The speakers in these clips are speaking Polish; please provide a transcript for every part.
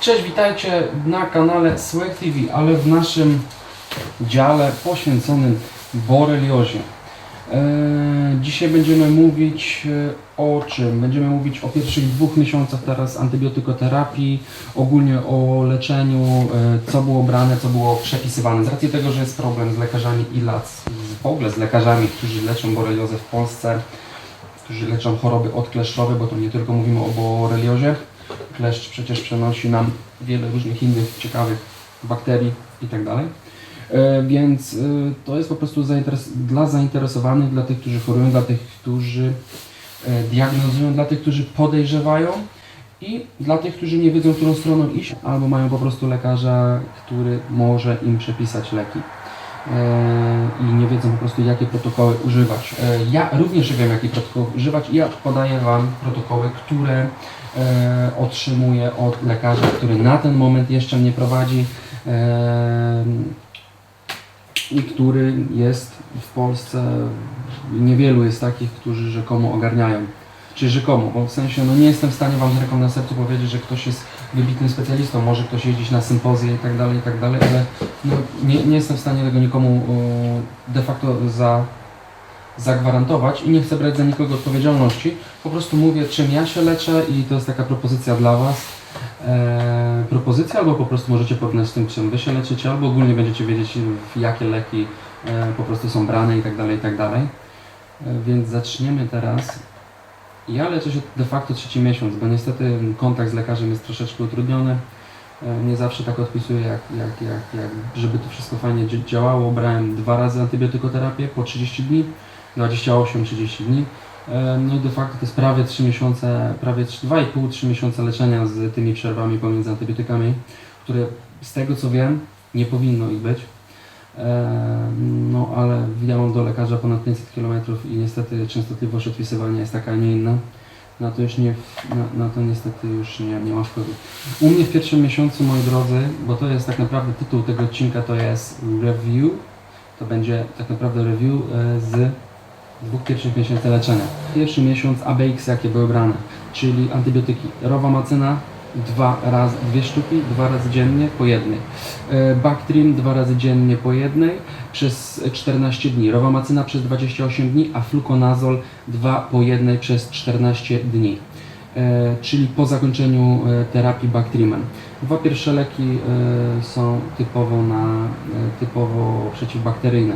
Cześć, witajcie na kanale Swag TV, ale w naszym dziale poświęconym boreliozie. Eee, dzisiaj będziemy mówić e, o czym? Będziemy mówić o pierwszych dwóch miesiącach teraz antybiotykoterapii, ogólnie o leczeniu, e, co było brane, co było przepisywane. Z racji tego, że jest problem z lekarzami i lac, w ogóle z lekarzami, którzy leczą boreliozę w Polsce, którzy leczą choroby odkleszczowe, bo to nie tylko mówimy o boreliozie. Kleszcz przecież przenosi nam wiele różnych innych ciekawych bakterii i tak. E, Więc e, to jest po prostu zainteres- dla zainteresowanych, dla tych, którzy chorują, dla tych, którzy e, diagnozują, dla tych, którzy podejrzewają i dla tych, którzy nie wiedzą, którą stroną iść, albo mają po prostu lekarza, który może im przepisać leki i nie wiedzą po prostu, jakie protokoły używać. E, Ja również wiem, jakie protokoły używać i ja podaję Wam protokoły, które e, otrzymuję od lekarza, który na ten moment jeszcze mnie prowadzi e, i który jest w Polsce, niewielu jest takich, którzy rzekomo ogarniają. Czy rzekomo, bo w sensie, no nie jestem w stanie Wam z ręką na sercu powiedzieć, że ktoś jest wybitnym specjalistą, może ktoś jeździć na sympozje i tak dalej, i tak dalej, ale no, nie, nie jestem w stanie tego nikomu e, de facto za, zagwarantować i nie chcę brać za nikogo odpowiedzialności. Po prostu mówię, czym ja się leczę i to jest taka propozycja dla Was. E, propozycja, albo po prostu możecie porównać z tym, czym Wy się leczycie, albo ogólnie będziecie wiedzieć, jakie leki e, po prostu są brane i tak dalej, i tak dalej. E, więc zaczniemy teraz. Ja leczę się de facto trzeci miesiąc, bo niestety kontakt z lekarzem jest troszeczkę utrudniony. E, Nie zawsze tak odpisuję, jak, jak, jak, jak żeby to wszystko fajnie dzi- działało. Brałem dwa razy antybiotykoterapię po 30 dni, 28-30 dni. E, No i de facto to jest prawie 3 miesiące, prawie 2,5-3 miesiące leczenia z tymi przerwami pomiędzy antybiotykami, które z tego co wiem nie powinno ich być. No ale ja mam do lekarza ponad 500 km i niestety częstotliwość odpisywania jest taka, a nie inna. Na to już nie, na, na to niestety już nie, nie ma wpływu. U mnie w pierwszym miesiącu, moi drodzy, bo to jest tak naprawdę tytuł tego odcinka, to jest review. To będzie tak naprawdę review e, z dwóch pierwszych miesięcy leczenia. Pierwszy miesiąc ABX jakie były brane, czyli antybiotyki. Rowamacyna dwa razy, dwie sztuki, dwa razy dziennie po jednej. E, Bactrim dwa razy dziennie po jednej przez 14 dni. Rowamacyna przez 28 dni, a fluconazol dwa po jednej przez 14 dni. E, czyli po zakończeniu e, terapii Bactrimem. Dwa pierwsze leki są typowo, na, typowo przeciwbakteryjne.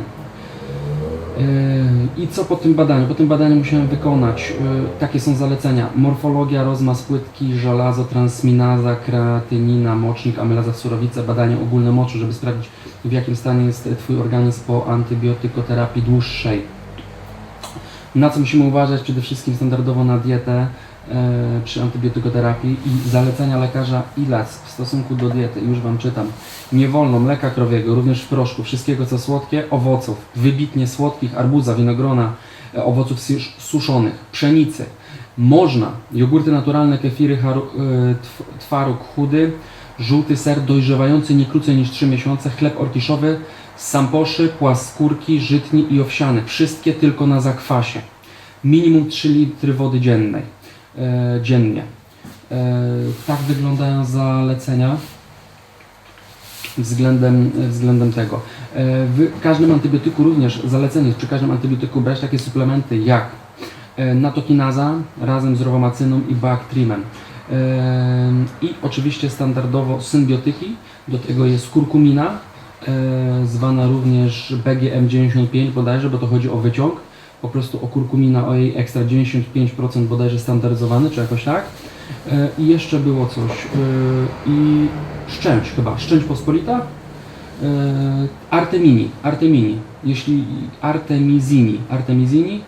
Yy, I co po tym badaniu? Po tym badaniu musiałem wykonać, yy, takie są zalecenia, morfologia, rozmaz płytki, żelazo, transminaza, kreatynina, mocznik, amylaza, surowice, badanie ogólne moczu, żeby sprawdzić w jakim stanie jest Twój organizm po antybiotykoterapii dłuższej. Na co musimy uważać? Przede wszystkim standardowo na dietę przy antybiotykoterapii i zalecenia lekarza ILAC w stosunku do diety. Już Wam czytam. Nie wolno mleka krowiego, również w proszku, wszystkiego co słodkie, owoców, wybitnie słodkich, arbuza, winogrona, e, owoców sus- suszonych, pszenicy. Można jogurty naturalne, kefiry, e, tw- twaróg chudy, żółty ser dojrzewający nie krócej niż 3 miesiące, chleb orkiszowy, samposzy, płaskórki, żytni i owsiane. Wszystkie tylko na zakwasie. Minimum 3 litry wody dziennej, e, dziennie. E, tak wyglądają zalecenia względem, względem tego. E, W każdym antybiotyku również zalecenie przy każdym antybiotyku brać takie suplementy jak e, natokinaza razem z rowomacyną i Bactrimem. E, I oczywiście standardowo symbiotyki, do tego jest kurkumina, e, zwana również BGM95 bodajże, bo to chodzi o wyciąg, po prostu o kurkumina, o jej ekstra 95% bodajże standaryzowany, czy jakoś tak. E, I jeszcze było coś. e, I szczęść chyba, szczęść pospolita. E, Artemini, Artemini, jeśli Artemizini, Artemizini,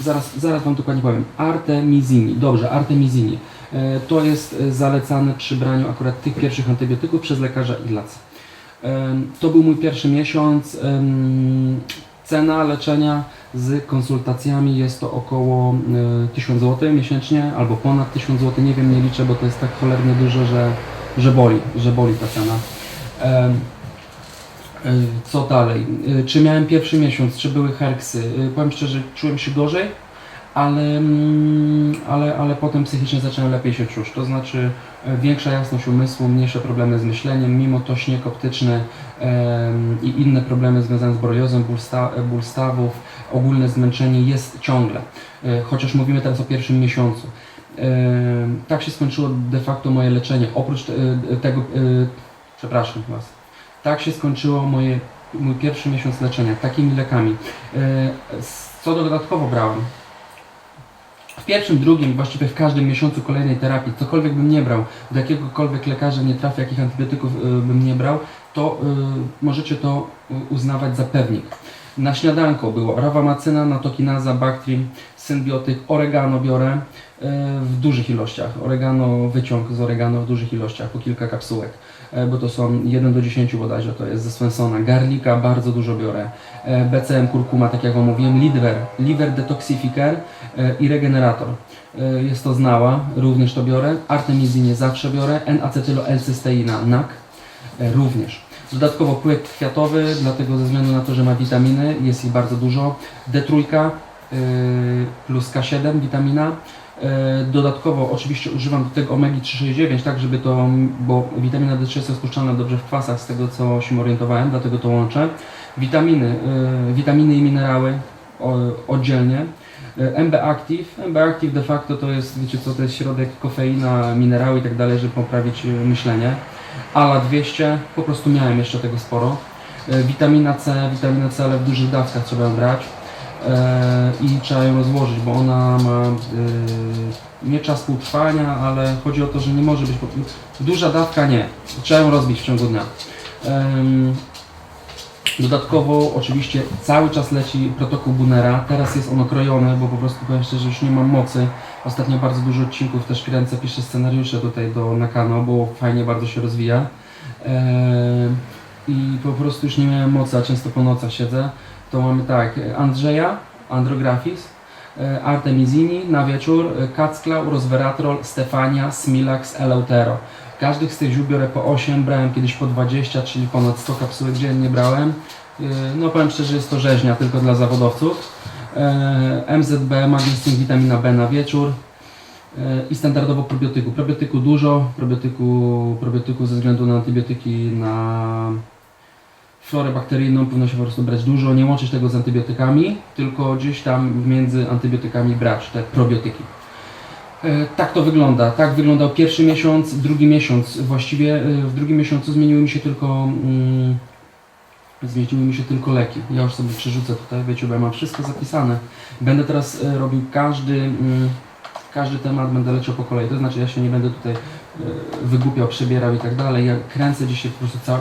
zaraz, zaraz Wam dokładnie powiem, Artemizini, dobrze, Artemizini. To jest zalecane przy braniu akurat tych pierwszych antybiotyków przez lekarza ILAC. E, To był mój pierwszy miesiąc. Cena leczenia z konsultacjami jest to około e, 1000 zł miesięcznie albo ponad 1000 zł, nie wiem, nie liczę, bo to jest tak cholernie dużo, że, że boli, że boli ta cena. E, Co dalej? E, Czy miałem pierwszy miesiąc, czy były herksy? E, Powiem szczerze, czułem się gorzej, ale, mm, ale, ale potem psychicznie zacząłem lepiej się czuć. To znaczy e, większa jasność umysłu, mniejsze problemy z myśleniem, mimo to śnieg optyczny i inne problemy związane z boreliozem, ból, ból stawów, ogólne zmęczenie jest ciągle. E, Chociaż mówimy teraz o pierwszym miesiącu. Em, Tak się skończyło de facto moje leczenie. Oprócz e, tego, e, przepraszam Was, tak się skończyło moje, mój pierwszy miesiąc leczenia, takimi lekami. E, Co dodatkowo brałem? Pierwszym, drugim, właściwie w każdym miesiącu kolejnej terapii, cokolwiek bym nie brał, do jakiegokolwiek lekarza nie trafię, jakich antybiotyków y, bym nie brał, to y, możecie to y, uznawać za pewnik. Na śniadanko było rawamacyna, natokinaza, Bactrim, symbiotyk, oregano biorę y, w dużych ilościach. Oregano, wyciąg z oregano w dużych ilościach, po kilka kapsułek, y, bo to są 1 do 10 bodajże, to jest ze Swensona. Garlika bardzo dużo biorę. E, BCM kurkuma, tak jak Wam mówiłem, Lidwer, Liver Detoxifier e, i Regenerator. E, Jest to znała, również to biorę. Artemizinie zawsze biorę. N-acetylo-L-cysteina, NAC e, również. Dodatkowo pyłek kwiatowy, dlatego ze względu na to, że ma witaminy, jest ich bardzo dużo. D3 e, plus K7 witamina. E, Dodatkowo oczywiście używam do tego omegi 369, tak żeby to, bo witamina D3 jest rozpuszczalna dobrze w kwasach, z tego co się orientowałem, dlatego to łączę. Witaminy, y, witaminy i minerały o, oddzielnie. Y, MB Active, MB Active de facto to jest, wiecie co, to jest środek kofeina, minerały i tak dalej, żeby poprawić y, myślenie. ALA 200, po prostu miałem jeszcze tego sporo. Y, Witamina C, witamina C, ale w dużych dawkach trzeba brać. E, I trzeba ją rozłożyć, bo ona ma y, nie czas półtrwania, ale chodzi o to, że nie może być duża dawka nie. Trzeba ją rozbić w ciągu dnia. Dodatkowo oczywiście cały czas leci protokół Bunera. Teraz jest on okrojony, bo po prostu powiem szczerze, już nie mam mocy. Ostatnio bardzo dużo odcinków też kręcę, piszę scenariusze tutaj do Nakano, bo fajnie bardzo się rozwija. Eee, I po prostu już nie miałem mocy, a często po nocach siedzę. To mamy tak, Andrzeja, Andrografis, Artemizini na wieczór, e, Kacklał, Resveratrol, Stefania, Smilax, Eleutero. Każdych z tych ziół biorę po 8, brałem kiedyś po 20, czyli ponad 100 kapsułek dziennie brałem. Yy, No powiem szczerze, jest to rzeźnia tylko dla zawodowców. MZB, magnesium, witamina B na wieczór. I standardowo probiotyku. Probiotyku dużo, probiotyku, probiotyku ze względu na antybiotyki, na florę bakteryjną powinno się po prostu brać dużo, nie łączyć tego z antybiotykami, tylko gdzieś tam między antybiotykami brać te probiotyki. E, Tak to wygląda. Tak wyglądał pierwszy miesiąc, drugi miesiąc. Właściwie e, w drugim miesiącu zmieniły mi się tylko mm, zmieniły mi się tylko leki. Ja już sobie przerzucę tutaj, wiecie, bo ja mam wszystko zapisane. Będę teraz e, robił każdy, mm, każdy temat, będę leciał po kolei. To znaczy ja się nie będę tutaj wygłupiał, przebierał i tak dalej. Ja kręcę dzisiaj po prostu cały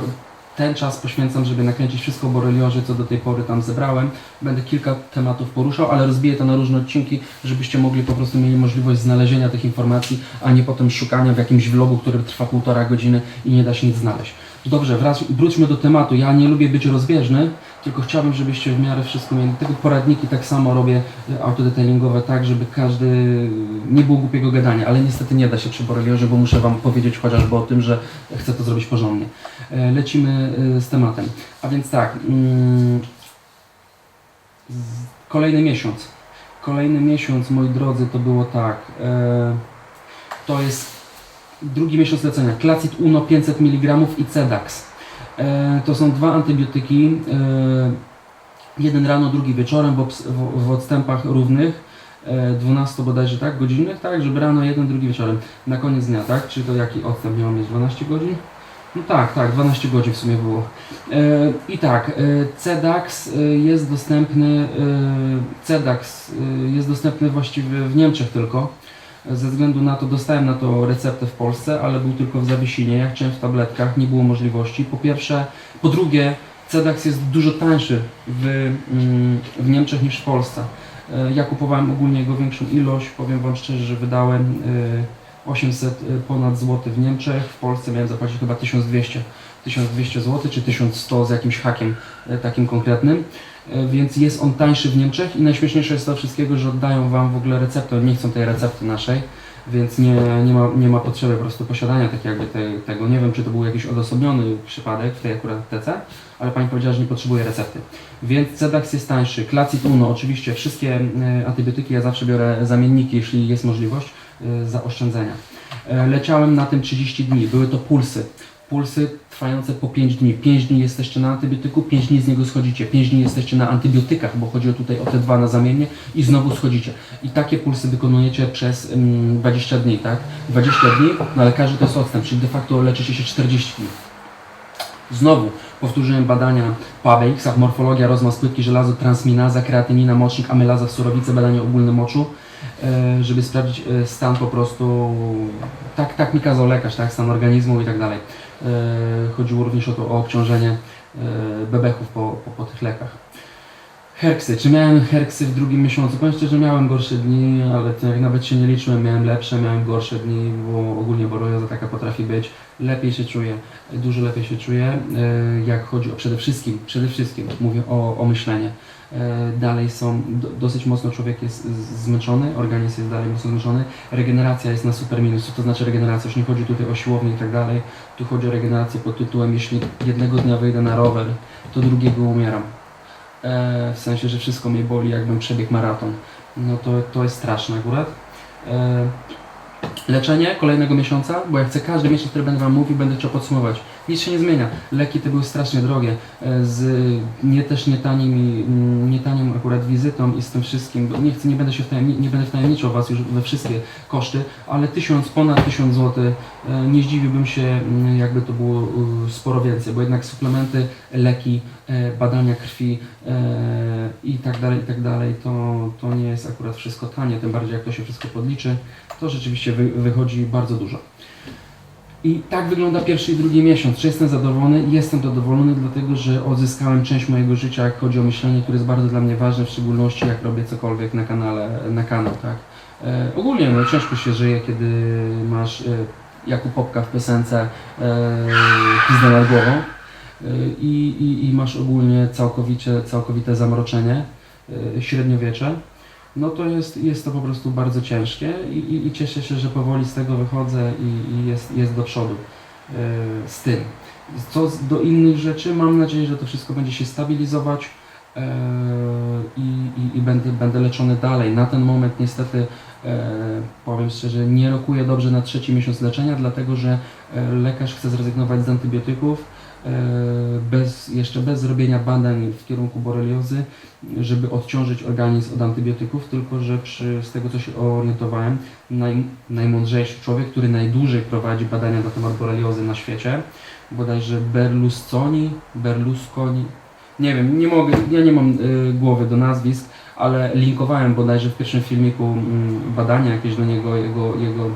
ten czas poświęcam, żeby nakręcić wszystko o boreliozie, co do tej pory tam zebrałem. Będę kilka tematów poruszał, ale rozbiję to na różne odcinki, żebyście mogli po prostu mieli możliwość znalezienia tych informacji, a nie potem szukania w jakimś vlogu, który trwa półtora godziny i nie da się nic znaleźć. Dobrze, wrac- wróćmy do tematu. Ja nie lubię być rozbieżny, tylko chciałbym, żebyście w miarę wszystko mieli. Tego poradniki tak samo robię e, autodetailingowe, tak, żeby każdy nie było głupiego gadania, ale niestety nie da się przy boreliozie, bo muszę Wam powiedzieć chociażby o tym, że chcę to zrobić porządnie. E, Lecimy e, z tematem. A więc tak, mm, kolejny miesiąc. Kolejny miesiąc, moi drodzy, to było tak. E, to jest drugi miesiąc lecenia. Clacit Uno 500 mg i Cedax. E, to są dwa antybiotyki. E, jeden rano, drugi wieczorem obs- w, odstępach równych. E, 12 bodajże tak, godzinnych, tak, żeby rano jeden, drugi wieczorem. Na koniec dnia, tak? Czy to jaki odstęp miał mieć? 12 godzin? No tak, tak, 12 godzin w sumie było. E, I tak, e, CEDAX e, jest dostępny, e, CEDAX e, jest dostępny właściwie w Niemczech tylko. Ze względu na to dostałem na to receptę w Polsce, ale był tylko w zawiesinie. Ja chciałem w tabletkach, nie było możliwości. Po pierwsze, po drugie, CEDAX jest dużo tańszy w, mm, w Niemczech niż w Polsce. E, Ja kupowałem ogólnie jego większą ilość. Powiem Wam szczerze, że wydałem e, 800 ponad złotych w Niemczech. W Polsce miałem zapłacić chyba 1200. 1200 zł czy 1100 z jakimś hakiem e, takim konkretnym. E, Więc jest on tańszy w Niemczech i najśmieszniejsze jest to wszystkiego, że oddają Wam w ogóle receptę. Nie chcą tej recepty naszej. więc nie, nie, ma, nie ma potrzeby po prostu posiadania tak jakby te, tego. Nie wiem, czy to był jakiś odosobniony przypadek w tej akurat TC, ale pani powiedziała, że nie potrzebuje recepty. Więc Cedax jest tańszy. Clacit Uno, oczywiście wszystkie e, antybiotyki ja zawsze biorę zamienniki, jeśli jest możliwość, e, za oszczędzenia. E, Leciałem na tym 30 dni, były to pulsy. Pulsy trwające po 5 dni. 5 dni jesteście na antybiotyku, 5 dni z niego schodzicie. 5 dni jesteście na antybiotykach, bo chodzi tutaj o te dwa na zamiennie i znowu schodzicie. I takie pulsy wykonujecie przez mm, 20 dni, tak? 20 dni, ale każdy to jest odstęp, czyli de facto leczycie się 40 dni. Znowu powtórzyłem badania PABX, morfologia, rozmaz płytki, żelazo, transminaza, kreatynina, mocznik, amylaza w surowicy, badanie ogólne moczu, e, żeby sprawdzić e, stan po prostu, tak, tak mi kazał lekarz, tak, stan organizmu i tak dalej. E, Chodziło również o to, o obciążenie e, bebechów po, po, po tych lekach. Herksy. Czy miałem herksy w drugim miesiącu? Powiem szczerze, miałem gorsze dni, ale to jak nawet się nie liczyłem, miałem lepsze, miałem gorsze dni, bo ogólnie borelioza taka potrafi być. Lepiej się czuję, dużo lepiej się czuję, e, jak chodzi o przede wszystkim, przede wszystkim mówię o, o myślenie. E, Dalej są, do, dosyć mocno człowiek jest zmęczony, organizm jest dalej mocno zmęczony, regeneracja jest na super minus. Co to znaczy regeneracja? Już nie chodzi tutaj o siłownię i tak dalej, tu chodzi o regenerację pod tytułem, jeśli jednego dnia wyjdę na rower, to drugiego umieram. E, w sensie, że wszystko mnie boli, jakbym przebiegł maraton. No to, to jest straszne akurat. E, leczenie kolejnego miesiąca, bo ja chcę każdy miesiąc, który będę Wam mówił, będę chciał podsumować. Nic się nie zmienia. Leki te były strasznie drogie, e, z nie też nie tanimi, mm, nie tanią akurat wizytą i z tym wszystkim, nie chcę, nie będę się wtajemni, nie będę wtajemniczał Was już we wszystkie koszty, ale tysiąc, ponad tysiąc złotych, e, nie zdziwiłbym się, mm, jakby to było sporo więcej, bo jednak suplementy, leki, badania krwi e, i tak dalej, i tak dalej, to, to nie jest akurat wszystko tanie, tym bardziej jak to się wszystko podliczy, to rzeczywiście wy, wychodzi bardzo dużo. I tak wygląda pierwszy i drugi miesiąc. Czy jestem zadowolony? Jestem zadowolony, dlatego że odzyskałem część mojego życia, jak chodzi o myślenie, które jest bardzo dla mnie ważne, w szczególności jak robię cokolwiek na kanale, na kanał, tak? E, ogólnie no, ciężko się żyje, kiedy masz e, Jakub Popka w piosence e, pizdę nad głową e, i, i, i masz ogólnie całkowicie, całkowite zamroczenie, e, średniowiecze no to jest, jest to po prostu bardzo ciężkie i, i, i cieszę się, że powoli z tego wychodzę i, i jest, jest do przodu e, z tym. Co do innych rzeczy, mam nadzieję, że to wszystko będzie się stabilizować e, i, i, i będę, będę leczony dalej. Na ten moment niestety, powiem szczerze, nie rokuję dobrze na trzeci miesiąc leczenia, dlatego że lekarz chce zrezygnować z antybiotyków, bez, jeszcze bez zrobienia badań w kierunku boreliozy, żeby odciążyć organizm od antybiotyków, tylko że przy, z tego co się orientowałem, naj, najmądrzejszy człowiek, który najdłużej prowadzi badania na temat boreliozy na świecie, bodajże Berlusconi, Berlusconi, nie wiem, nie mogę, ja nie mam y, głowy do nazwisk, ale linkowałem bodajże w pierwszym filmiku mm, badania jakieś do niego, jego, jego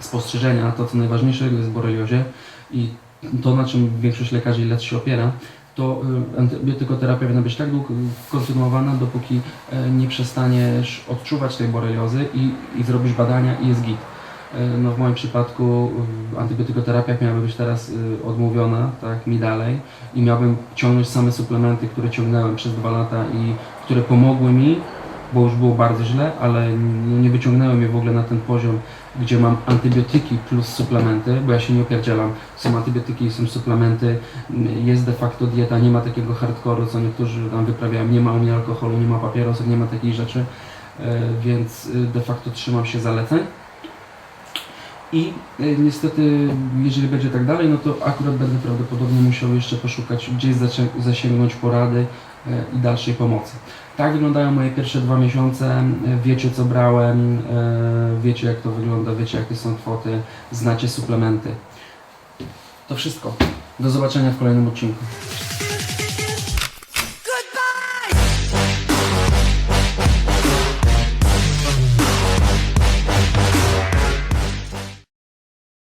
spostrzeżenia, to co najważniejszego jest w boreliozie i to na czym większość lekarzy i lecy się opiera, to y, antybiotykoterapia powinna być tak długo kontynuowana, dopóki e, nie przestaniesz odczuwać tej boreliozy i, i zrobisz badania i jest git. E, No w moim przypadku y, antybiotykoterapia miałaby być teraz y, odmówiona, tak, mi dalej i miałbym ciągnąć same suplementy, które ciągnąłem przez dwa lata i które pomogły mi, bo już było bardzo źle, ale nie wyciągnęły mnie w ogóle na ten poziom, gdzie mam antybiotyki plus suplementy, bo ja się nie opierdzielam. Są antybiotyki, są suplementy, jest de facto dieta, nie ma takiego hardkoru, co niektórzy tam wyprawiają, nie ma u mnie alkoholu, nie ma papierosów, nie ma takich rzeczy, e, więc y, de facto trzymam się zaleceń. I y, niestety, jeżeli będzie tak dalej, no to akurat będę prawdopodobnie musiał jeszcze poszukać, gdzieś zasięgnąć porady e, i dalszej pomocy. Tak wyglądają moje pierwsze dwa miesiące. Wiecie co brałem, e, wiecie jak to wygląda, wiecie jakie są kwoty, znacie suplementy. To wszystko. Do zobaczenia w kolejnym odcinku.